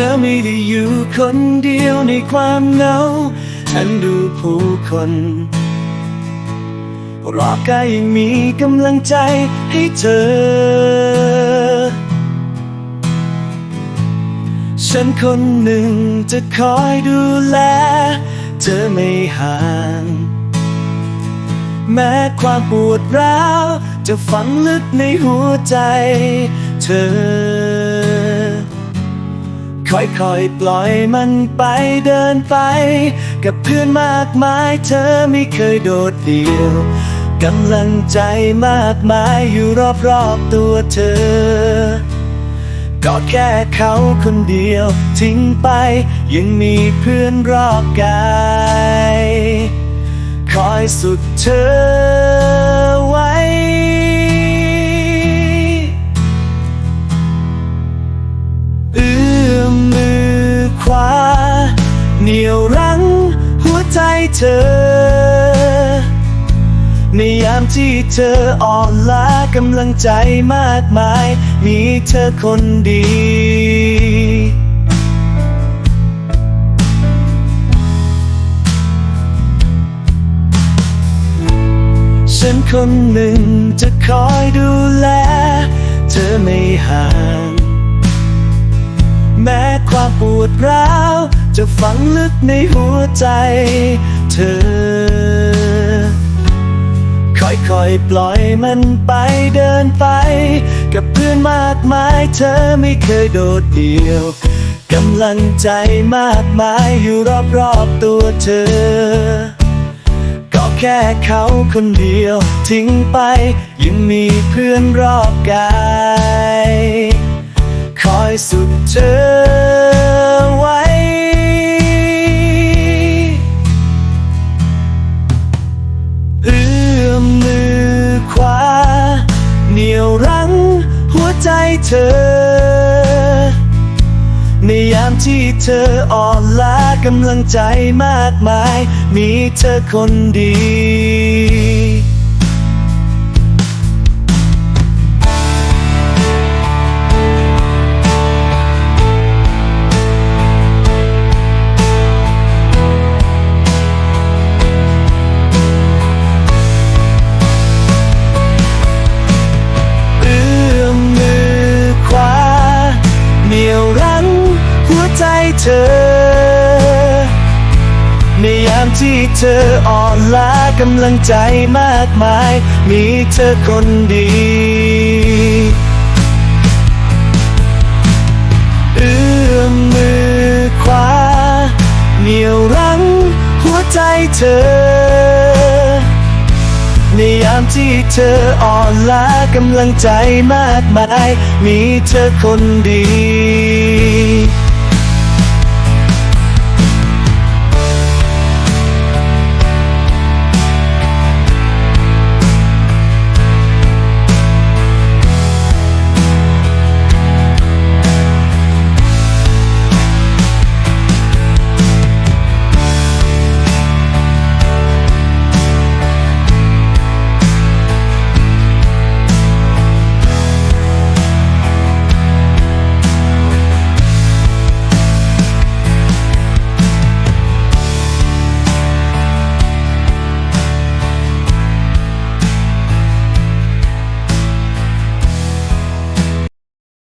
ธอไม่ได้อยู่คนเดียวในความเหงาฉันดูผู้คนรอบกายยังมีกำลังใจให้เธอ ฉันคนหนึ่งจะคอยดูแล เธอไม่ห่าง แม้ความปวดร้าว จะฝังลึกในหัวใจเธอ ค่อยๆ ปล่อยมันไปเดินไป กับเพื่อนมากมายเธอไม่เคยโดดเดี่ยวกำลังใจมากมายอยู่รอบๆตัวเธอ ก็แค่เขาคนเดียวทิ้งไป ยังมีเพื่อนรอบกาย คอยสุดเธอ เธอ ในยามที่เธออ่อนล้ากำลังใจมากมาย มีเธอคนดี ฉันคนหนึ่งจะคอยดูแล เธอไม่ห่างแม้ความปวดร้าวจะฝังลึกในหัวใจ เธอ ค่อยๆปล่อยมันไปเดินไป กับเพื่อนมากมายเธอไม่เคยโดดเดี่ยวกำลังใจมากมายอยู่รอบๆตัวเธอ ก็แค่เขาคนเดียวทิ้งไป ยังมีเพื่อนรอบกาย คอยสุดเธอ เธอ ในยามที่เธออ่อนล้ากำลังใจมากมาย มีเธอคนดีเธอ ในยามที่เธออ่อนล้ากำลังใจมากมาย มีเธอคนดีเอื้อมมือขวาเหนี่ยวรั้งหัวใจเธอในยามที่เธออ่อนล้ากำลังใจมากมาย มีเธอคนดี